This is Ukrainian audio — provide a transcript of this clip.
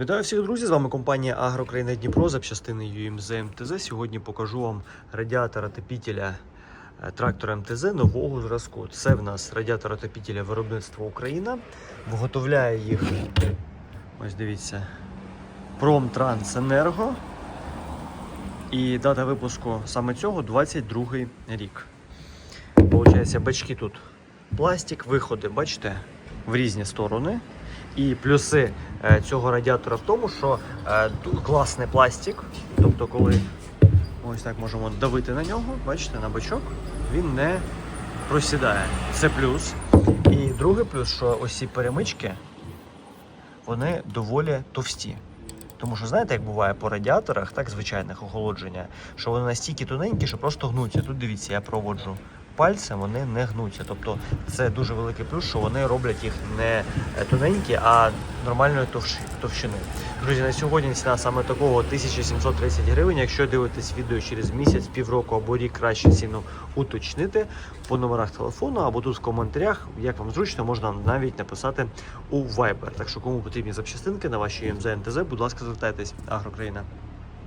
Вітаю всіх друзі! З вами компанія Агрокраїна Дніпро запчастини UMZ МТЗ. Сьогодні покажу вам радіатор отопітеля е, трактора МТЗ нового зразку. Це в нас радіатор отопітеля виробництва Україна. Виготовляє їх, ось дивіться, Промтрансенерго. І дата випуску саме цього 22 рік. Получається, бачки тут пластик, виходи, бачите, в різні сторони. І плюси е, цього радіатора в тому, що е, класний пластик. Тобто, коли ось так можемо давити на нього, бачите, на бачок, він не просідає. Це плюс. І другий плюс, що ось ці перемички, вони доволі товсті. Тому що знаєте, як буває по радіаторах, так звичайних охолодження, що вони настільки тоненькі, що просто гнуться. Тут дивіться, я проводжу пальцем, вони не гнуться. Тобто це дуже великий плюс, що вони роблять їх не е, тоненькі, а нормальної товщини. Друзі, на сьогодні ціна саме такого 1730 гривень. Якщо дивитесь відео через місяць, півроку або рік, краще ціну уточнити по номерах телефону або тут в коментарях, як вам зручно, можна навіть написати у Viber. Так що кому потрібні запчастинки на ваші МЗ НТЗ, будь ласка, звертайтесь. Агрокраїна.